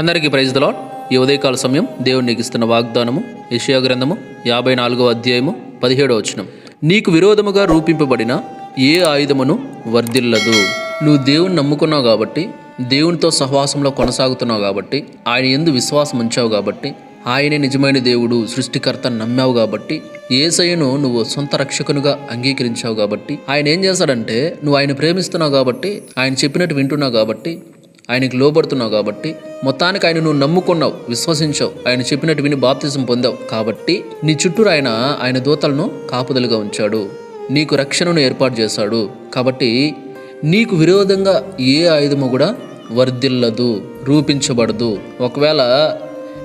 అందరికీ ప్రైజ్దలో ఈ ఉదయకాల సమయం దేవుడు నీకు ఇస్తున్న వాగ్దానము యెషయా గ్రంథము యాభై నాలుగో అధ్యాయము పదిహేడో వచనం. నీకు విరోధముగా రూపింపబడిన ఏ ఆయుధమును వర్ధిల్లదు. నువ్వు దేవుని నమ్ముకున్నావు కాబట్టి దేవునితో సహవాసంలో కొనసాగుతున్నావు కాబట్టి ఆయన ఎందు విశ్వాసం ఉంచావు కాబట్టి ఆయనే నిజమైన దేవుడు సృష్టికర్త నమ్మావు కాబట్టి ఏసయ్యను నువ్వు సొంత రక్షకునిగా అంగీకరించావు కాబట్టి ఆయన ఏం చేస్తాడంటే నువ్వు ఆయన ప్రేమిస్తున్నావు కాబట్టి ఆయన చెప్పినట్టు వింటున్నావు కాబట్టి ఆయనకి లోబడుతున్నావు కాబట్టి మొత్తానికి ఆయన నువ్వు నమ్ముకున్నావు విశ్వసించావు ఆయన చెప్పినట్టు విని బాప్తిజం పొందావు. కాబట్టి నీ చుట్టూరు ఆయన ఆయన దూతలను కాపుదలుగా ఉంచాడు. నీకు రక్షణను ఏర్పాటు చేశాడు. కాబట్టి నీకు విరోధంగా ఏ ఆయుధము కూడా వర్ధిల్లదు రూపించబడదు. ఒకవేళ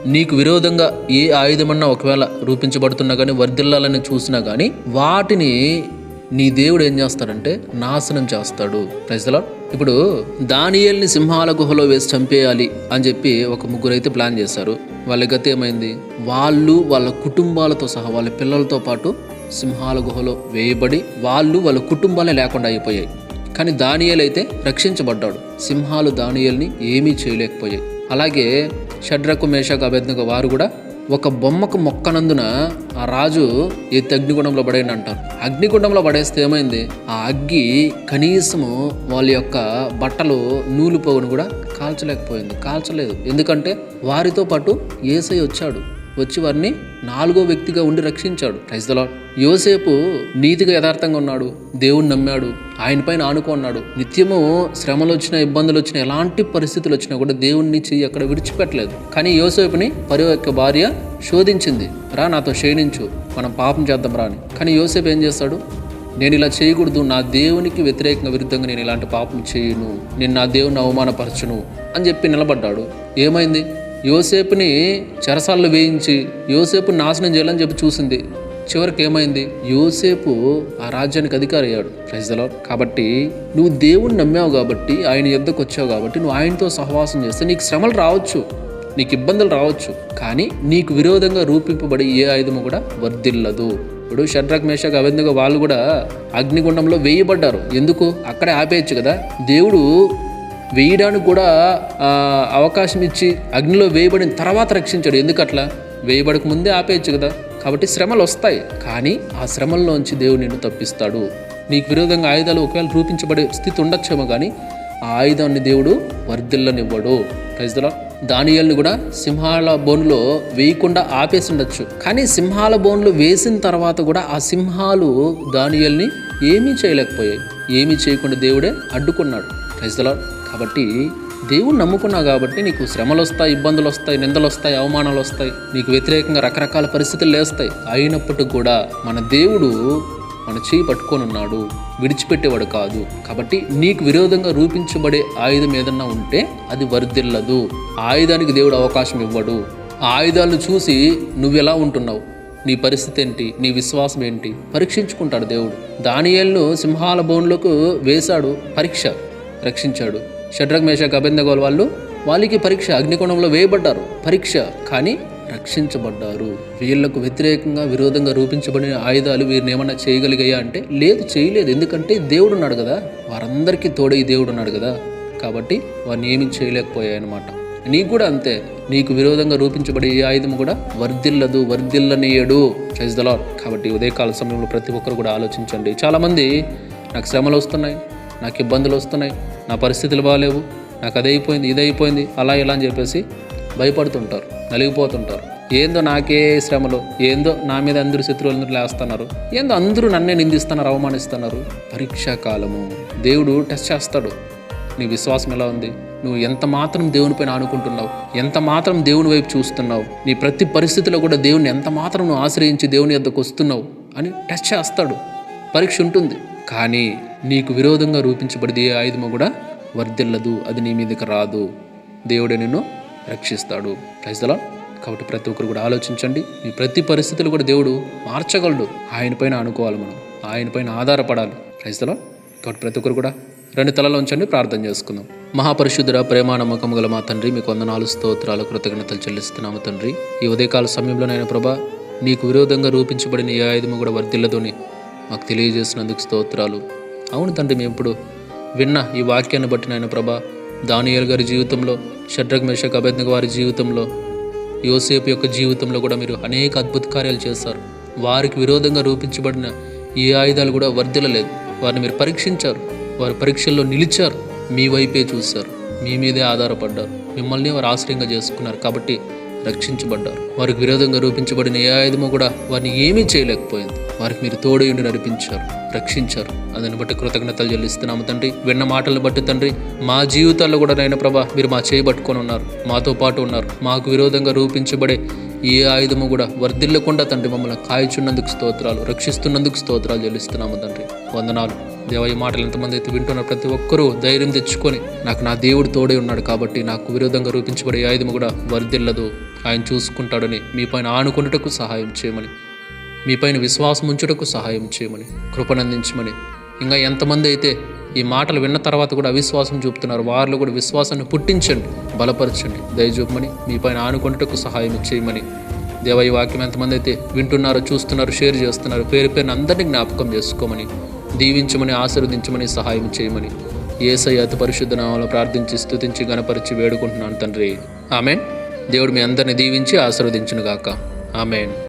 నీకు విరోధంగా ఏ ఆయుధమన్నా ఒకవేళ రూపించబడుతున్నా కానీ వర్ధిల్లాలని చూసినా కానీ వాటిని నీ దేవుడు ఏం చేస్తాడంటే నాశనం చేస్తాడు. ప్రజల ఇప్పుడు దానియల్ని సింహాల గుహలో వేసి చంపేయాలి అని చెప్పి ఒక ముగ్గురు అయితే ప్లాన్ చేశారు. వాళ్ళ గతి ఏమైంది? వాళ్ళు వాళ్ళ కుటుంబాలతో సహా వాళ్ళ పిల్లలతో పాటు సింహాల గుహలో వేయబడి వాళ్ళు వాళ్ళ కుటుంబాలే లేకుండా అయిపోయాయి. కానీ దానియల్ అయితే రక్షించబడ్డాడు. సింహాలు దానియల్ని ఏమీ చేయలేకపోయాయి. అలాగే షడ్రకు మేషకు అభ్యర్థిగా వారు కూడా ఒక బొమ్మకు మొక్కనందున ఆ రాజు ఎత్తి అగ్నిగుండంలో పడేయండి అంటారు అగ్నిగుండంలో పడేస్తే ఏమైంది? ఆ అగ్గి కనీసము వాళ్ళ యొక్క బట్టలు నూలు పోగును కూడా కాల్చలేకపోయింది. కాల్చలేదు. ఎందుకంటే వారితో పాటు ఏసై వచ్చాడు. వచ్చి వారిని నాలుగో వ్యక్తిగా ఉండి రక్షించాడు. ప్రైజ్ ద యోసేపు నీతిగా యథార్థంగా ఉన్నాడు. దేవుణ్ణి నమ్మాడు. ఆయన పైన ఆనుకున్నాడు నిత్యము శ్రమలు వచ్చినా ఇబ్బందులు వచ్చినా ఎలాంటి పరిస్థితులు వచ్చినా కూడా దేవుణ్ణి చెయ్యి అక్కడ విడిచిపెట్టలేదు. కానీ యోసేపుని పరి యొక్క భార్య శోధించింది. రా నాతో క్షీణించు. మనం పాపం చేద్దాం రాని కానీ యోసేపు ఏం చేస్తాడు? నేను ఇలా చేయకూడదు. నా దేవునికి వ్యతిరేకంగా విరుద్ధంగా నేను ఇలాంటి పాపం చేయను. నేను నా దేవుని అవమానపరచును అని చెప్పి నిలబడ్డాడు. ఏమైంది? యోసేపుని చెరసాల్లో వేయించి యోసేపు నాశనం చేయాలని చెప్పి చూసింది. చివరికి ఏమైంది? యోసేపు ఆ రాజ్యానికి అధికారి అయ్యాడు. ప్రజలో కాబట్టి నువ్వు దేవుణ్ణి నమ్మావు కాబట్టి ఆయన యుద్ధకు వచ్చావు కాబట్టి నువ్వు ఆయనతో సహవాసం చేస్తే నీకు శ్రమలు రావచ్చు. నీకు ఇబ్బందులు రావచ్చు. కానీ నీకు విరోధంగా రూపింపబడి ఏ ఆయుధము కూడా వర్ధిల్లదు. ఇప్పుడు షడ్రక్ మేషక్ అవేందుగా వాళ్ళు కూడా అగ్నిగుండంలో వేయబడ్డారు. ఎందుకు? అక్కడే ఆపేయచ్చు కదా. దేవుడు వేయడానికి కూడా అవకాశం ఇచ్చి అగ్నిలో వేయబడిన తర్వాత రక్షించాడు. ఎందుకట్లా వేయబడక ముందే ఆపేయచ్చు కదా. కాబట్టి శ్రమలు వస్తాయి. కానీ ఆ శ్రమల్లోంచి దేవుడు నిన్ను తప్పిస్తాడు. నీకు విరోధంగా ఆయుధాలు ఒకవేళ రూపించబడే స్థితి ఉండొచ్చేమో కానీ ఆ ఆయుధాన్ని దేవుడు వర్ధిల్లనివ్వడు. ఖచ్చితంగా దానియల్ని కూడా సింహాల బోన్లో వేయకుండా ఆపేసి ఉండొచ్చు. కానీ సింహాల బోన్లు వేసిన తర్వాత కూడా ఆ సింహాలు దానియల్ని ఏమీ చేయలేకపోయాయి. ఏమీ చేయకుండా దేవుడే అడ్డుకున్నాడు. ఖచ్చితంగా కాబట్టి దేవుడు నమ్ముకున్నావు కాబట్టి నీకు శ్రమలు వస్తాయి ఇబ్బందులు వస్తాయి నిందలు వస్తాయి అవమానాలు వస్తాయి నీకు వ్యతిరేకంగా రకరకాల పరిస్థితులు లేస్తాయి. అయినప్పటికీ కూడా మన దేవుడు మన చేయి పట్టుకొని ఉన్నాడు. విడిచిపెట్టేవాడు కాదు. కాబట్టి నీకు విరోధంగా రూపించబడే ఆయుధం ఏదన్నా ఉంటే అది వర్ధిల్లదు. ఆయుధానికి దేవుడు అవకాశం ఇవ్వడు. ఆ ఆయుధాలను చూసి నువ్వు ఎలా ఉంటున్నావు? నీ పరిస్థితి ఏంటి? నీ విశ్వాసం ఏంటి? పరీక్షించుకుంటాడు దేవుడు. దానియేల్ను సింహాల బోన్లకు వేశాడు పరీక్ష రక్షించాడు. షడ్రగ్ మేష గబెందగోల్ వాళ్ళు వాళ్ళకి పరీక్ష అగ్నికోణంలో వేయబడ్డారు. పరీక్ష కానీ రక్షించబడ్డారు. వీళ్ళకు వ్యతిరేకంగా విరోధంగా రూపించబడిన ఆయుధాలు వీరిని ఏమన్నా చేయగలిగాయా అంటే లేదు చేయలేదు. ఎందుకంటే దేవుడు ఉన్నాడు కదా. వారందరికీ తోడై దేవుడు ఉన్నాడు కదా. కాబట్టి వారిని ఏమీ చేయలేకపోయాయి అనమాట నీకు కూడా అంతే. నీకు విరోధంగా రూపించబడే ఈ ఆయుధం కూడా వర్ధిల్లదు వర్ధిల్లనీయడు. ప్రైజ్ ద కాబట్టి ఉదయకాల సమయంలో ప్రతి ఒక్కరు కూడా ఆలోచించండి. చాలామంది నాకు శ్రమలు వస్తున్నాయి. నాకు ఇబ్బందులు వస్తున్నాయి నా పరిస్థితులు బాగాలేవు నాకు అదైపోయింది ఇదైపోయింది అలా ఇలా అని చెప్పేసి భయపడుతుంటారు నలిగిపోతుంటారు. ఏందో నాకే శ్రమలు ఏందో నా మీద అందరూ శత్రువులందరూ లేస్తున్నారు ఏందో అందరూ నన్నే నిందిస్తున్నారు అవమానిస్తున్నారు. పరీక్షా కాలము దేవుడు టెస్ట్ చేస్తాడు. నీ విశ్వాసం ఎలా ఉంది? నువ్వు ఎంత మాత్రం దేవునిపైన ఆనుకుంటున్నావు? ఎంత మాత్రం దేవుని వైపు చూస్తున్నావు? నీ ప్రతి పరిస్థితిలో కూడా దేవుని ఎంత మాత్రం నువ్వు ఆశ్రయించి దేవుని ఎద్దకు వస్తున్నావు? అని టెస్ట్ చేస్తాడు. పరీక్ష ఉంటుంది. కానీ నీకు విరోధంగా రూపించబడిది ఏ ఆయుధము కూడా వర్ధిల్లదు అది నీ మీదకి రాదు. దేవుడే నిన్ను రక్షిస్తాడు. ప్రైజ్దలా కాబట్టి ప్రతి ఒక్కరు కూడా ఆలోచించండి. మీ ప్రతి పరిస్థితులు కూడా దేవుడు మార్చగలడు. ఆయన పైన అనుకోవాలి మనం. ఆయన పైన ఆధారపడాలి. ప్రైజ్దలా కాబట్టి ప్రతి ఒక్కరు కూడా రెండు తలలో ఉంచండి ప్రార్థన చేసుకుందాం. మహాపరిశుద్ధుడ ప్రేమ నమ్మకము గల మా తండ్రి మీకు వందనాలు స్తోత్రాలు కృతజ్ఞతలు చెల్లిస్తున్నాము తండ్రి. ఈ ఉదయకాల సమయంలో నాయన ప్రభా నీకు విరోధంగా రూపించబడిన ఏ ఆయుధము కూడా వర్ధిల్లదని మాకు తెలియజేసినందుకు స్తోత్రాలు. అవును తండ్రి మేము ఇప్పుడు విన్న ఈ వాక్యాన్ని బట్టి నాయన ప్రభా దానియల్ గారి జీవితంలో షడ్రగ్ మేషక్ అభ్యర్థి వారి జీవితంలో యోసేపు యొక్క జీవితంలో కూడా మీరు అనేక అద్భుత కార్యాలు చేస్తారు వారికి విరోధంగా రూపించబడిన ఏ ఆయుధాలు కూడా వర్ధిల్లలేదు. వారిని మీరు పరీక్షించారు. వారి పరీక్షల్లో నిలిచారు. మీ వైపే చూశారు. మీ మీదే ఆధారపడ్డారు. మిమ్మల్ని వారు ఆశ్రయంగా చేసుకున్నారు కాబట్టి రక్షించబడ్డారు. వారికి విరోధంగా రూపించబడిన ఏ ఆయుధము కూడా వారిని ఏమీ చేయలేకపోయింది. వారికి మీరు తోడయుండి నడిపించారు రక్షించారు. దాన్ని బట్టి కృతజ్ఞతలు చెల్లిస్తున్నాము తండ్రి. విన్న మాటలు బట్టి తండ్రి మా జీవితాల్లో కూడా నైనా ప్రభా మీరు మా చేయి పట్టుకొని ఉన్నారు మాతో పాటు ఉన్నారు. మాకు విరోధంగా రూపించబడే ఏ ఆయుధము కూడా వర్ధిల్లకుండా తండ్రి మమ్మల్ని కాయచున్నందుకు స్తోత్రాలు రక్షిస్తున్నందుకు స్తోత్రాలు చెల్లిస్తున్నాము తండ్రి. వందనాలు. దేవ ఈ మాటలు ఎంతమంది అయితే వింటున్నారు ప్రతి ఒక్కరూ ధైర్యం తెచ్చుకొని నాకు నా దేవుడు తోడే ఉన్నాడు కాబట్టి నాకు విరోధంగా రూపించబడే ఆయుధము కూడా వర్ధిల్లదు. ఆయన చూసుకుంటాడని మీ పైన ఆనుకున్నటకు సహాయం చేయమని మీ పైన విశ్వాసం ఉంచుటకు సహాయం చేయమని కృపనందించమని. ఇంకా ఎంతమంది అయితే ఈ మాటలు విన్న తర్వాత కూడా అవిశ్వాసం చూపుతున్నారు వారిలో కూడా విశ్వాసాన్ని పుట్టించండి బలపరచండి. దయచూపమని మీ పైన ఆనుకొనుటకు సహాయం చేయమని. దేవ ఈ వాక్యం ఎంతమంది అయితే వింటున్నారో చూస్తున్నారు షేర్ చేస్తున్నారు పేరు పేరుని అందరినీ జ్ఞాపకం చేసుకోమని దీవించమని ఆశీర్వదించమని సహాయం చేయమని. ఏసై అతి పరిశుద్ధ నామంలో ప్రార్థించి స్థుతించి గణపరిచి వేడుకుంటున్నాను తండ్రి. ఆమెన్. దేవుడు మీ అందరిని దీవించి ఆశీర్వదించును గాక ఆమెన్.